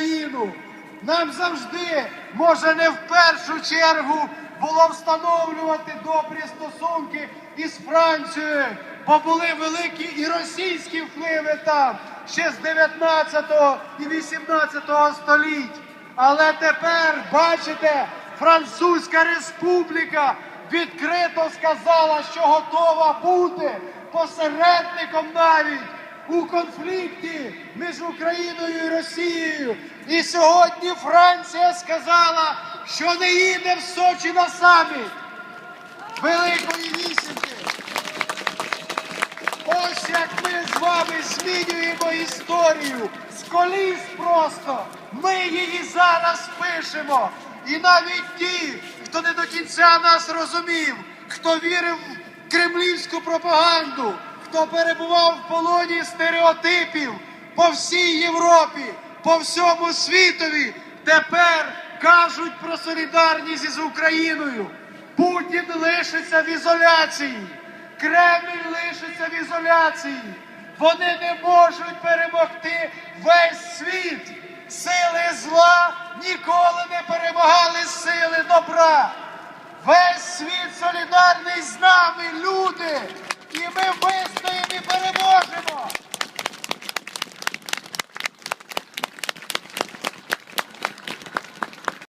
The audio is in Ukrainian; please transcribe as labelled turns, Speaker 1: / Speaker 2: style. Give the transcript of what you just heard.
Speaker 1: Україну. Нам завжди, може не в першу чергу, було встановлювати добрі стосунки із Францією, бо були великі і російські впливи там ще з 19 і 18 століть. Але тепер, бачите, Французька республіка відкрито сказала, що готова бути посередником навіть у конфлікті між Україною і Росією. І сьогодні Франція сказала, що не їде в Сочі на саміт Великої Вісімки. Ось як ми з вами змінюємо історію з коліс просто. Ми її зараз пишемо. І навіть ті, хто не до кінця нас розумів, хто вірив в кремлівську пропаганду, хто перебував в полоні стереотипів по всій Європі, по всьому світові, тепер кажуть про солідарність із Україною. Путін лишиться в ізоляції. Кремль лишиться в ізоляції. Вони не можуть перемогти весь світ. Сили зла ніколи не перемагали сили добра. Весь світ солідарний з нами, люди.